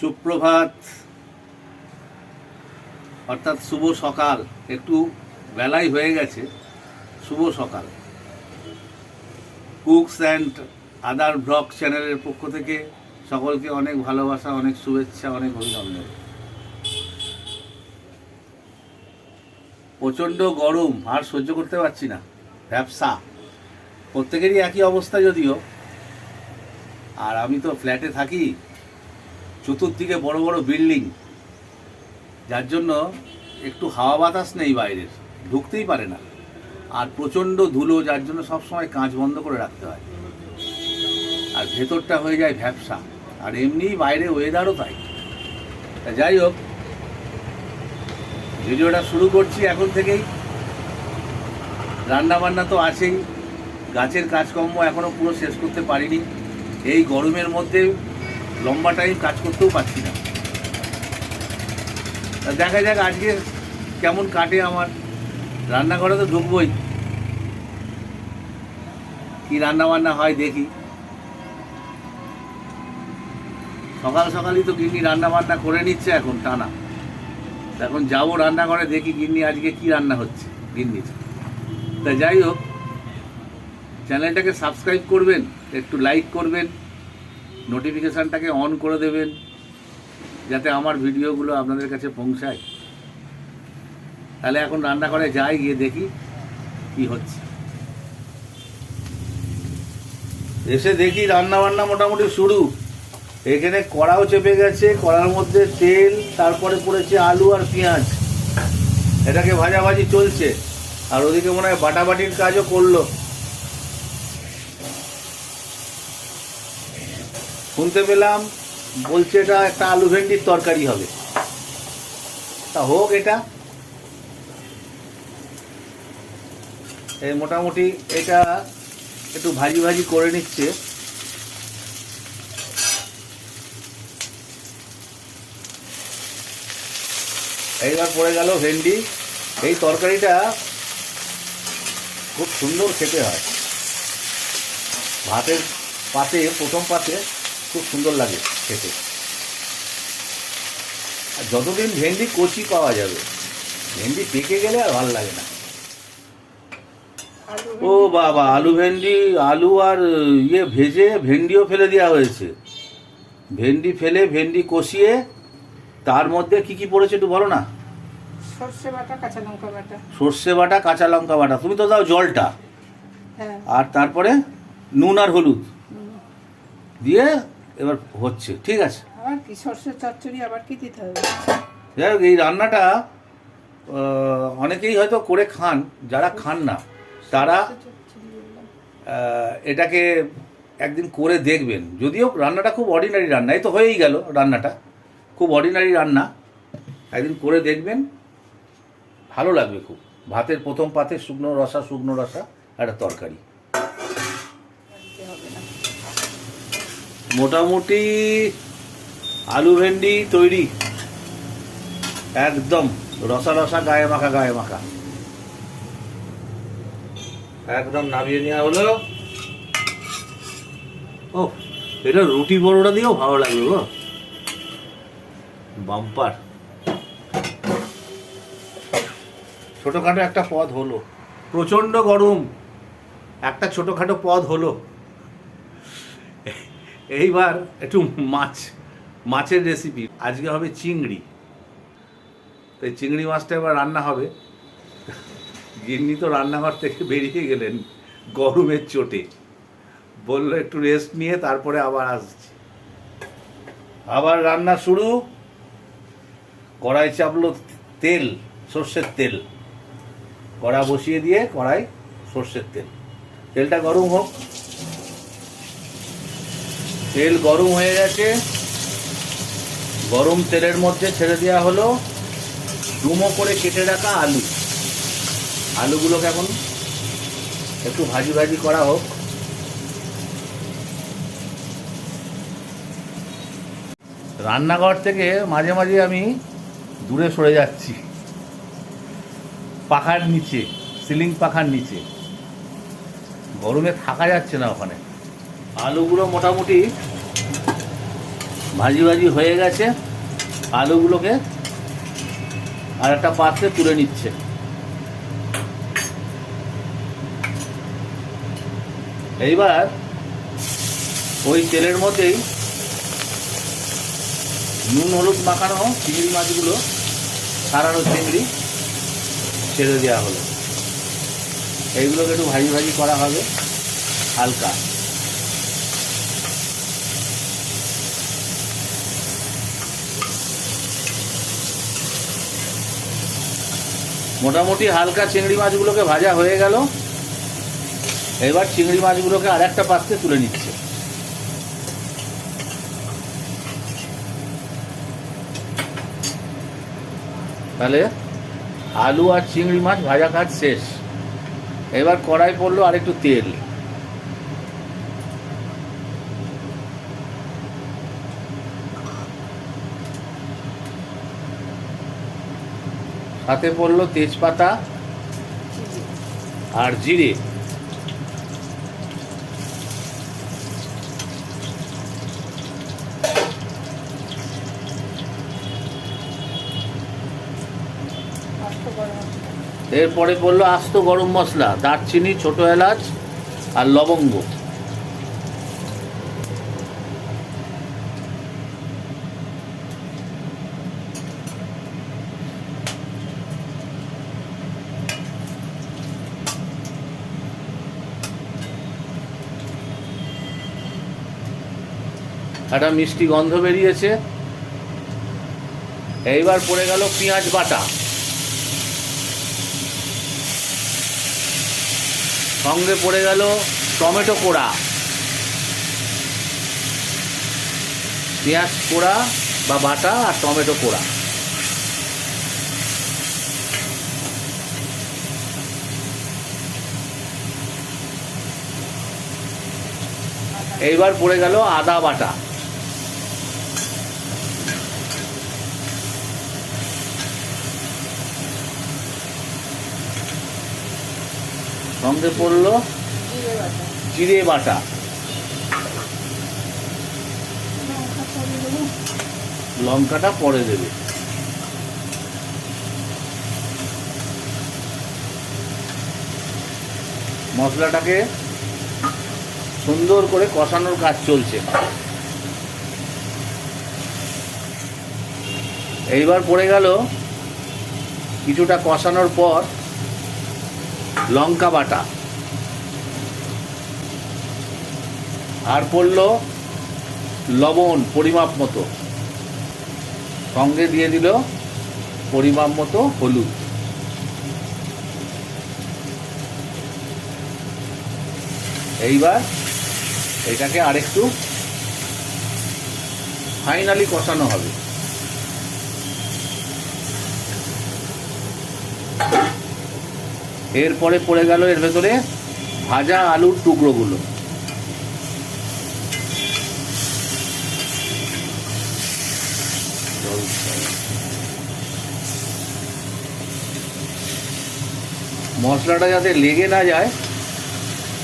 সুপ্রভাত। অর্থাৎ শুভ সকাল। একটু বেলাই হয়ে গেছে। শুভ সকাল। কুকস অ্যান্ড আদার ব্লগ চ্যানেলের পক্ষ থেকে সকলকে অনেক ভালোবাসা, অনেক শুভেচ্ছা, অনেক অভিনন্দন। প্রচণ্ড গরম, আর সহ্য করতে পারছি না। ব্যবসা। প্রত্যেকেরই একই অবস্থা যদিও। আর আমি তো ফ্ল্যাটে থাকি। চতুর্দিকে বড় বড় বিল্ডিং। যার জন্য একটু হাওয়া বাতাস নেই বাইরের, ঢুকতেই পারে না। আর প্রচণ্ড ধুলো, যার জন্য সবসময় কাঁচ বন্ধ করে রাখতে হয়। আর ভেতরটা হয়ে যায় ভ্যাবসা। আর এমনিই বাইরে ওয়েদারও তাই। তা যাই হোক, ভিডিওটা শুরু করছি এখন থেকেই। রান্না বান্না তো আছেই। গাছের কাজকর্ম এখনও পুরো শেষ করতে পারিনি। এই গরমের মধ্যে লম্বা টাইম কাজ করতেও পারছি না। দেখা যাক আজকে কেমন কাটে আমার। রান্নাঘরে তো ঢুকবই। কি রান্না বান্না হয় দেখি। সকাল সকালই তো গিন্নি রান্না বান্না করে নিচ্ছে এখন টানা। এখন যাব রান্নাঘরে, দেখি গিন্নি আজকে কি রান্না হচ্ছে, গিন্নির। তা যাই হোক চ্যানেলটাকে সাবস্ক্রাইব করবেন, একটু লাইক করবেন। নোটিফিকেশানটাকে অন করে দেবেন, যাতে আমার ভিডিওগুলো আপনাদের কাছে পৌঁছায়। তাহলে এখন রান্নাঘরে যাই, গিয়ে দেখি কি হচ্ছে। এসে দেখি রান্না বান্না মোটামুটি শুরু। এখানে কড়াও চেপে গেছে, কড়ার মধ্যে তেল, তারপরে পড়েছে আলু আর পেঁয়াজ। এটাকে ভাজাভাজি চলছে। আর ওদিকে মনে হয় বাটাবাটির কাজও করল। শুনতে পেলাম বলছে এটা একটা আলু ভেন্ডির তরকারি হবে। তা হোক এটা। এই মোটামুটি এটা একটু ভাজি ভাজি করে নিচ্ছে। এইবার পড়ে গেল ভেন্ডি। এই তরকারিটা খুব সুন্দর খেতে হয়। ভাতের পাতে, প্রথম পাতে খুব সুন্দর লাগে খেতে। আর যতদিন ভেন্ডি কচি পাওয়া যাবে ভেন্ডি পেকে গেলে আর ভালো লাগে না। ও বাবা আলু ভেন্ডি আলু আর ইয়ে ভেজে ভেন্ডিও ফেলে দেওয়া হয়েছে। ভেন্ডি ফেলে ভেন্ডি কষিয়ে তার মধ্যে কি কি পড়েছে একটু বলো না? সর্ষে বাটা কাঁচা লঙ্কা বাটা। সর্ষে বাটা কাঁচা লঙ্কা বাটা। তুমি তো দাও জলটা। হ্যাঁ। আর তারপরে নুন আর হলুদ। দিয়ে এবার হচ্ছে ঠিক আছে? আবার কি সর্ষের চচ্চড়ি আবার কি দিতে হবে? যাই হোক এই রান্নাটা অনেকেই হয়তো করে খান যারা খান না তারা এটাকে একদিন করে দেখবেন। যদিও রান্নাটা খুব অর্ডিনারি রান্না এই তো হয়েই গেল রান্নাটা। খুব অর্ডিনারি রান্না একদিন করে দেখবেন ভালো লাগবে খুব। ভাতের প্রথম পাতে শুকনো রসা শুকনো রসা একটা তরকারি দিতে হবে না মোটামুটি আলু ভেন্ডি তৈরি। একদম রসা রসা, গায়ে মাখা গায়ে মাখা। একদম নামিয়ে নেওয়া হলো। ও, এটা রুটি বড়োটা দিয়েও ভালো লাগবে গো। বাম্পার। ছোটোখাটো একটা পদ হলো। প্রচণ্ড গরম। একটা ছোটোখাটো পদ হলো। এইবার একটু মাছ, মাছের রেসিপি আজকে হবে চিংড়ি। তো এই চিংড়ি মাছটা এবার রান্না হবে। গিন্নি তো রান্নাঘর থেকে বেরিয়ে গেলেন গরমের চোটে। বলল একটু রেস্ট নিয়ে তারপরে আবার আসছি। আবার রান্না শুরু। কড়াই চাপলো তেল, সর্ষের তেল। কড়া বসিয়ে দিয়ে কড়াই সর্ষের তেল। তেলটা গরম হোক। তেল গরম হয়ে গেছে। গরম তেলের মধ্যে ছেড়ে দেওয়া হলো ডুমো করে কেটে রাখা আলু। আলুগুলোকে এখন একটু ভাজি ভাজি করা হোক। রান্নাঘর থেকে মাঝে মাঝে আমি দূরে সরে যাচ্ছি। পাখার নিচে, সিলিং পাখার নিচে। গরমে থাকা যাচ্ছে না ওখানে। আলুগুলো মোটামুটি ভাজি ভাজি হয়ে গেছে। আলুগুলোকে আর একটা পাত্রে তুলে নিচ্ছে। এইবার ওই তেলের মধ্যেই নুন, হলুদ মাখানো চিংড়ি মাছগুলো, সারানো চিংড়ি ছেড়ে দেওয়া হলো। এইগুলোকে একটু ভাজি ভাজি করা হবে, হালকা। মোটামুটি হালকা চিংড়ি মাছগুলোকে ভাজা হয়ে গেল। এবার চিংড়ি মাছগুলোকে আর একটা পাত্রে তুলে নিচ্ছে। তাহলে আলু আর চিংড়ি মাছ ভাজা কাজ শেষ। এবার কড়াই পড়ল আর একটু তেল। সাথে পড়ল তেজপাতা আর জিরে। এরপরে পড়ল আস্ত গরম মশলা, দারচিনি, ছোট এলাচ আর লবঙ্গ একটা মিষ্টি গন্ধ বেরিয়েছে। এইবার পড়ে গেল পেঁয়াজ বাটা। সঙ্গে পড়ে গেল টমেটো কোড়া। পেঁয়াজ কোড়া বা বাটা আর টমেটো কোড়া। এইবার পড়ে গেল আদা বাটা। সঙ্গে পড়ল জিরে বাটা। লঙ্কাটা পরে দেবে মশলাটাকে সুন্দর করে কষানোর কাজ চলছে এইবার পড়ে গেল কিছুটা কষানোর পর লঙ্কা বাটা। আর পড়ল লবণ, পরিমাপ মতো। সঙ্গে দিয়ে দিল পরিমাপ মতো হলুদ। এইবার এটাকে আরেকটু ফাইনালি কষানো হবে। এরপরে পড়ে গেল এর ভেতরে ভাজা আলুর টুকরোগুলো। মশলাটা যাতে লেগে না যায়,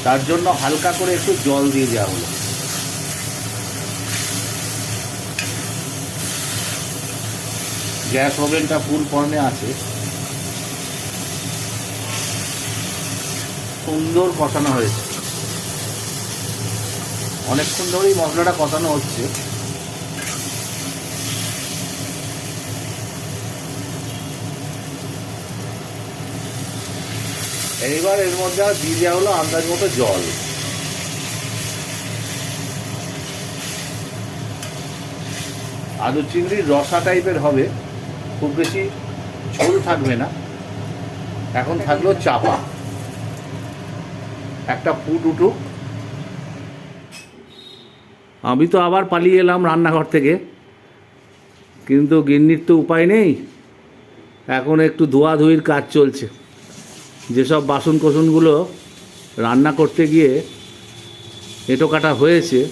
তার জন্য হালকা করে একটু জল দিয়ে দেওয়া হলো। গ্যাস ওভেনটা ফুল ফর্মে আছে। সুন্দর কষানো হয়েছে। অনেকক্ষণ ধরেই মশলাটা কষানো হচ্ছে। এইবার এর মধ্যে আর দিয়ে দেওয়া হলো আন্দাজ মতো জল। আলু চিংড়ির রসা টাইপের হবে, খুব বেশি ঝোল থাকবে না। এখন থাকল চাপা। একটা ফুট উঠুক। আমি তো আবার পালিয়ে এলাম রান্নাঘর থেকে। কিন্তু গিন্নির তো উপায় নেই। এখন একটু ধোয়াধুয়ির কাজ চলছে। যেসব বাসন কোসনগুলো রান্না করতে গিয়ে এঁটো কাটা হয়েছে,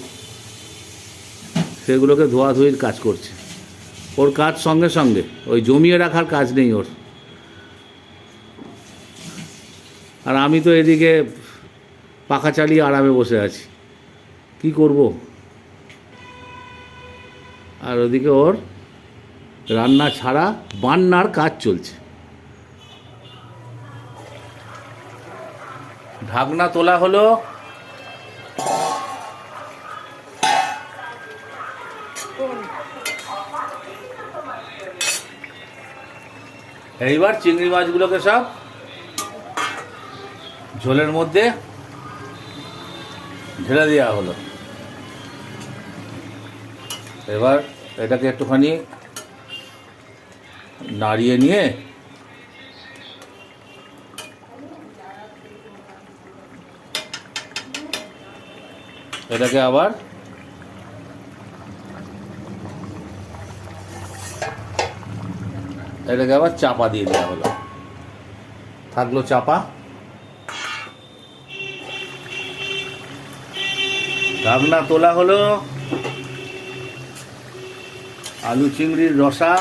সেগুলোকে ধোয়াধুয়ির কাজ করছে। ওর কাজ সঙ্গে সঙ্গে, ওই জমিয়ে রাখার কাজ নেই ওর। আর আমি তো এদিকে পাখা চালিয়ে আরামে বসে আছি। কি করব? আর ওদিকে ওর রান্না ছাড়া বান্নার কাজ চলছে। ঢাকনা তোলা হলো। এইবার চিংড়ি মাছগুলোকে সব ঝোলের মধ্যে ঢেলে দেওয়া হলো। এবার এটাকে একটুখানি নাড়িয়ে নিয়ে এটাকে আবার এটাকে আবার চাপা দিয়ে দেওয়া হলো। থাকল চাপা? ঢাকনা তোলা হলো আলু চিংড়ির রসা।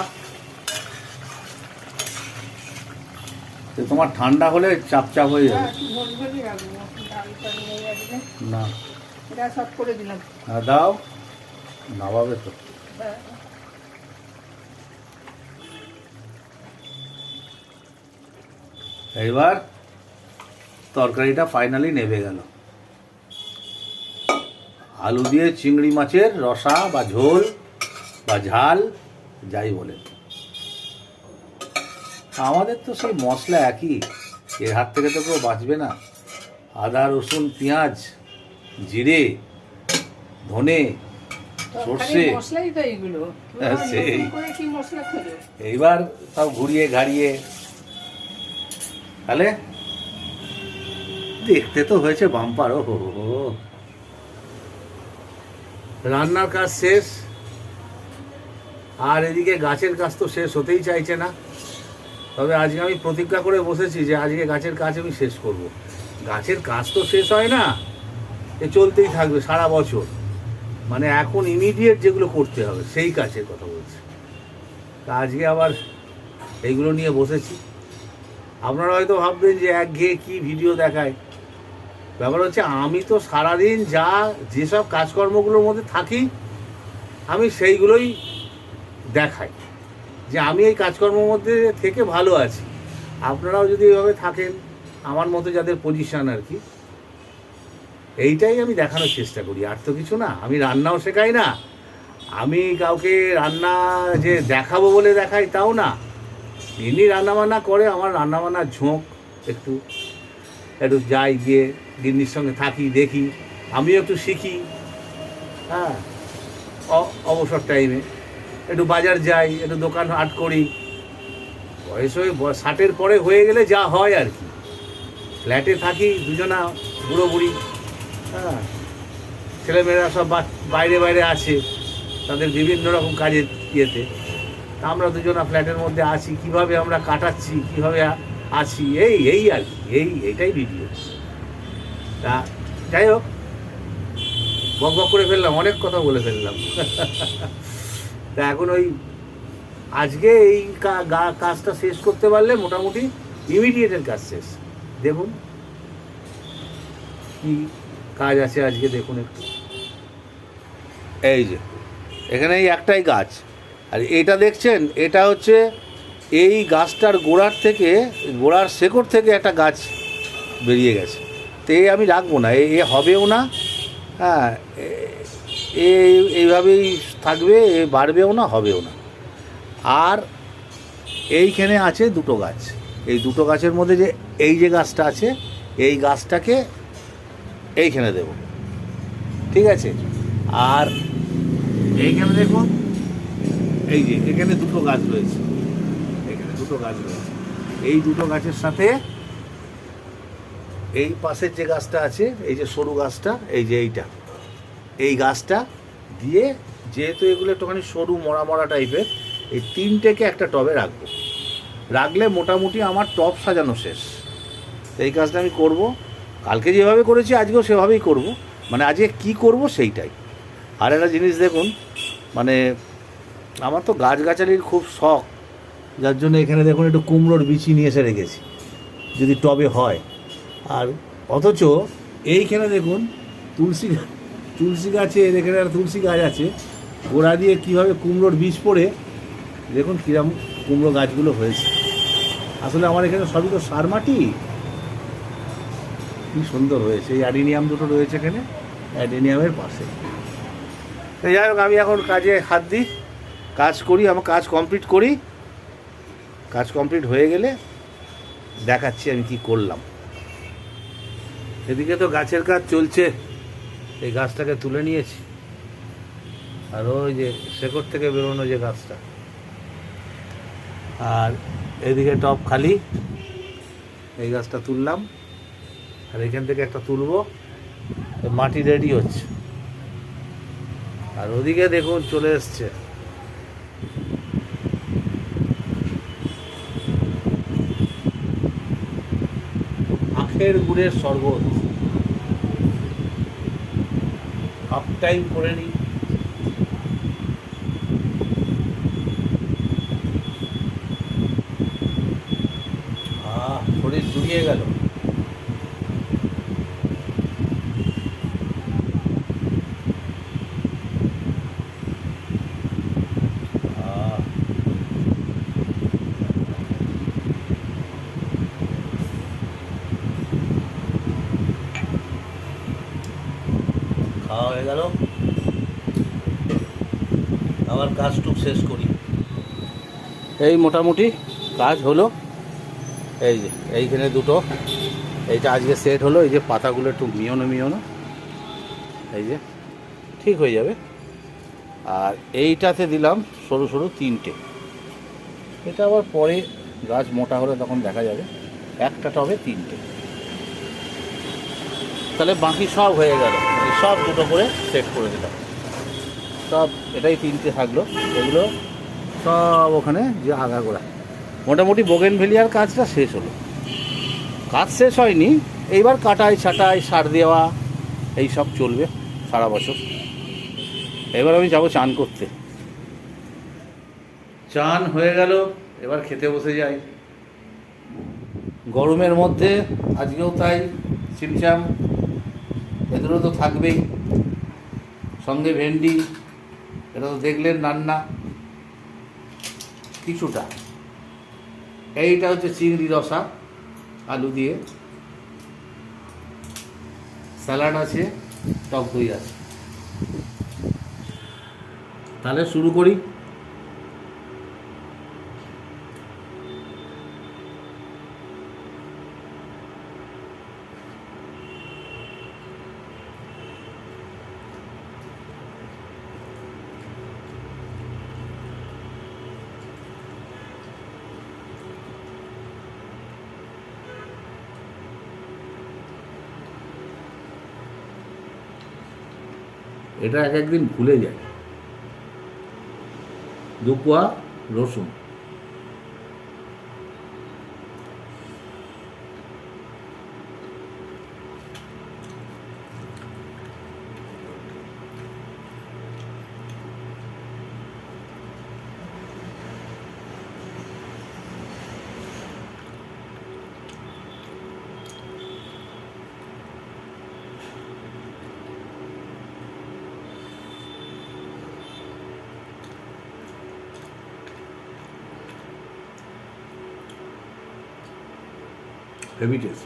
তো তোমার ঠান্ডা হলে চাপ চাপ হয়ে যাবে। হ্যাঁ, না। হ্যাঁ, দাও। নামাবে তো। হ্যাঁ। এইবার তরকারিটা ফাইনালি নেবে গেল। আলু দিয়ে চিংড়ি মাছের রসা বা ঝোল বা ঝাল যাই বলেন। আমাদের তো সেই মশলা একই এর হাত থেকে তো কেউ বাঁচবে না। আদা রসুন পেঁয়াজ জিরে ধনে সর্ষে। হ্যাঁ, এইবার সব ঘুরিয়ে ঘাড়িয়ে। তাহলে? দেখতে তো হয়েছে বাম্পার ও হো। রান্নার কাজ শেষ। আর এদিকে গাছের কাজ তো শেষ হতেই চাইছে না। তবে আজকে আমি প্রতিজ্ঞা করে বসেছি যে আজকে গাছের কাজ আমি শেষ করব। গাছের কাজ তো শেষ হয় না, এ চলতেই থাকবে সারা বছর। মানে এখন ইমিডিয়েট যেগুলো করতে হবে, সেই কাজের কথা বলছি। তা আজকে আবার এইগুলো নিয়ে বসেছি। আপনারা হয়তো ভাববেন যে একঘেয়ে কি ভিডিও দেখায়। ব্যাপার হচ্ছে আমি তো সারাদিন যা, যেসব কাজকর্মগুলোর মধ্যে থাকি, আমি সেইগুলোই দেখাই। যে আমি এই কাজকর্মের মধ্যে থেকে ভালো আছি। আপনারাও যদি এভাবে থাকেন, আমার মতো যাদের পজিশন আর কি, এইটাই আমি দেখানোর চেষ্টা করি। আর তো কিছু না, আমি রান্নাও শেখাই না। আমি কাউকে রান্না যে দেখাবো বলে দেখাই, তাও না। এমনি রান্নাবান্না করে, আমার রান্নাবান্নার ঝোঁক একটু একটু যাই গিয়ে গিন্নির সঙ্গে থাকি, দেখি। আমিও একটু শিখি। হ্যাঁ অবসর টাইমে একটু বাজার যাই, একটু দোকান হাট করি। বয়স হয়ে ষাটের পরে হয়ে গেলে যা হয় আর কি। ফ্ল্যাটে থাকি, দুজনা বুড়ো বুড়ি। হ্যাঁ ছেলেমেয়েরা সব বাইরে বাইরে আছে তাদের বিভিন্ন রকম কাজের ইয়েতে। তা আমরা দুজনা ফ্ল্যাটের মধ্যে আছি কীভাবে আমরা কাটাচ্ছি, কীভাবে আছি, এই এই আর কি, এই এইটাই ভিডিও তা, যাই হোক, বক বক করে ফেললাম, অনেক কথা বলে ফেললাম। তা এখন ওই, আজকে এই গা- কাজটা শেষ করতে পারলে মোটামুটি ইমিডিয়েটের কাজ শেষ। দেখুন, কি কাজ আছে আজকে, দেখুন একটু। এই যে, এখানে এই একটাই গাছ। আর এটা দেখছেন, এটা হচ্ছে এই গাছটার গোড়ার থেকে, গোড়ার শেকড় থেকে একটা গাছ বেরিয়ে গেছে। তো এই আমি রাখব না এ হবেও না হ্যাঁ এ- এ এইভাবেই থাকবে, এ বাড়বেও না, হবেও না। আর এইখানে আছে দুটো গাছ। এই দুটো গাছের মধ্যে যে, এই যে গাছটা আছে, এই গাছটাকে এইখানে দেব। ঠিক আছে? আর এইখানে দেখুন, এই যে, এখানে দুটো গাছ রয়েছে। দুটো গাছ রয়েছে। এই দুটো গাছের সাথে এই পাশের যে গাছটা আছে, এই যে সরু গাছটা, এই যে এইটা। এই গাছটা দিয়ে যেহেতু এগুলো একটুখানি সরু মরা মরা টাইপের, এই তিনটেকে একটা টবে রাখব। রাখলে মোটামুটি আমার টব সাজানো শেষ। এই কাজটা আমি করব। কালকে যেভাবে করেছি, আজকেও সেভাবেই করব। মানে আজকে কি করব সেইটাই। আর একটা জিনিস দেখুন মানে আমার তো গাছগাছালির খুব শখ। যার জন্য এখানে দেখুন একটু কুমড়োর বিচি নিয়ে এসে রেখেছি, যদি টবে হয়। আর অথচ এইখানে দেখুন তুলসী তুলসী গাছের এখানে একটা তুলসী গাছ আছে, গোড়া দিয়ে কীভাবে কুমড়োর বীজ পড়ে, দেখুন কীরকম কুমড়ো গাছগুলো হয়েছে। আসলে আমার এখানে সবই তো সার মাটি। কি সুন্দর হয়েছে, এই অ্যাডিনিয়াম দুটো রয়েছে এখানে, অ্যাডিনিয়ামের পাশে। যাই হোক, আমি এখন কাজে হাত দিই, কাজ করি, আমার কাজ কমপ্লিট করি। কাজ কমপ্লিট হয়ে গেলে দেখাচ্ছি আমি কি করলাম। এদিকে তো গাছের কাজ চলছে। এই গাছটাকে তুলে নিয়েছি। আর ওই যে শেকড় থেকে বেরোনো যে গাছটা। আর এদিকে টপ খালি। এই গাছটা তুললাম। আর এখান থেকে একটা তুলবো। মাটি রেডি হচ্ছে। আর ওদিকে দেখুন চলে এসছে। আখের গুড়ের শরবত। হাফ টাইম করে নিই। শরীর জুড়িয়ে গেল। খাওয়া হয়ে গেল। আবার কাজটুক শেষ করি। এই মোটামুটি কাজ হলো। এই যে, এইখানে দুটো। এইটা আজকে সেট হলো, এই যে পাতাগুলো একটু মিয়নো মিয়নো। এই যে, ঠিক হয়ে যাবে। আর এইটাতে দিলাম সরু সরু তিনটে। এটা আবার পরে গাছ মোটা হলে তখন দেখা যাবে। একটা টবে তিনটে। তাহলে বাকি সব হয়ে গেল। সব দুটো করে সেট করে দিলাম। সব এটাই তিনটে থাকল। এগুলো সব ওখানে যে আগাগোড়া। মোটামুটি বোগেন ভেলিয়ার কাজটা শেষ হলো। কাজ শেষ হয়নি। এইবার কাটাই ছাটাই সার দেওয়া এই সব চলবে সারা বছর। এবার আমি যাব চান করতে। চান হয়ে গেল এবার খেতে বসে যাই। গরমের মধ্যে আজকেও তাই চিমচাম। এদেরও তো থাকবেই। সঙ্গে ভেন্ডি, এটা তো দেখলেন রান্না। কিছুটা। এইটা হচ্ছে চিংড়ি রসা, আলু দিয়ে। স্যালাড আছে, টক দই আছে। তাহলে শুরু করি। এটা এক একদিন ভুলে যায়। দুকুয়া রসুন। Let me just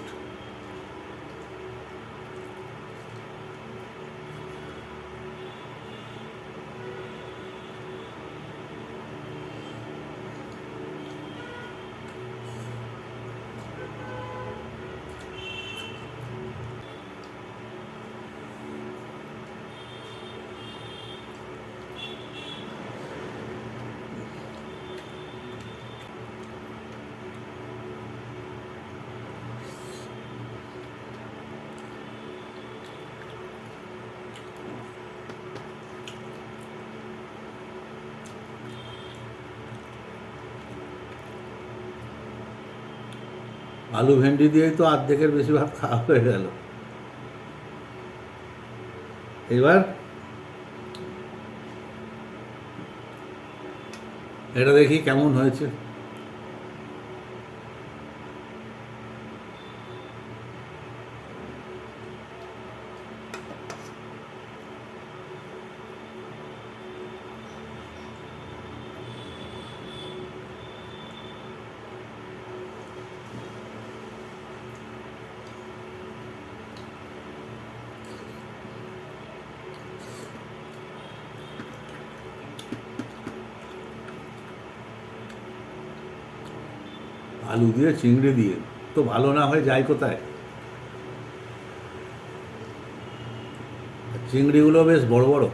আলু ভেন্ডি দিয়েই তো অর্ধেকের বেশি ভাত খাওয়া হয়ে গেল। এবার এটা দেখি কেমন হয়েছে আলু দিয়ে, চিংড়ি দিয়ে। তো ভালো না হয় যায় কোথায়? চিংড়িগুলো বেশ বড় বড়।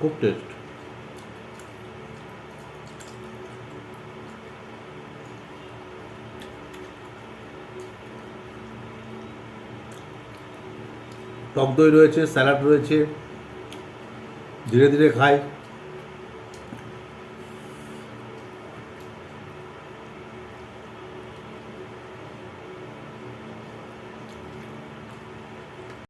খুব টেস্ট টক দই রয়েছে, স্যালাড রয়েছে। ધીરે ધીરે ખાય.